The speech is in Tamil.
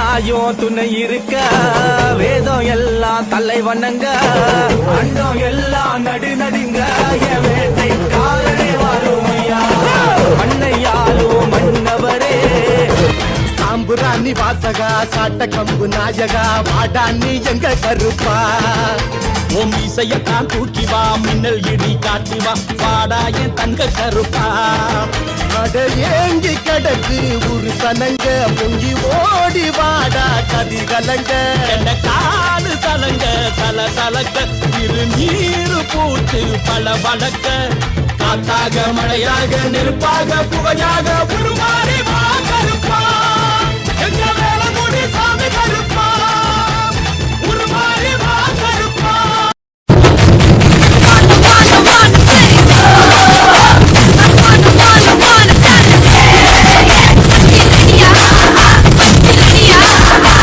தாயும் துணை இருக்க வேதம் எல்லாம் தலை வணங்க அண்டம் எல்லாம் நடு நடுங்க என் வேட்டை வாழும் மண்ணையாலும் மன்னவரே. சாம்புராணி வாசகா சாட்ட கம்பு நாயகா வாடான்னு எங்க கருப்பா? உன் இசையத்தான் தூக்கி வா மின்னல் இடி காட்டி வா வாடா என் தங்க கருப்பா? அட ஏங்கி கிடக்கு ஒரு சனங்க பொங்கி ஓடி வாடா கதி கலங்க. எந்த காடு சலங்க சல சலக்க இரு நீரு பூத்து பல வழக்க காத்தாக மழையாக நெருப்பாக புகையாக உருமாறி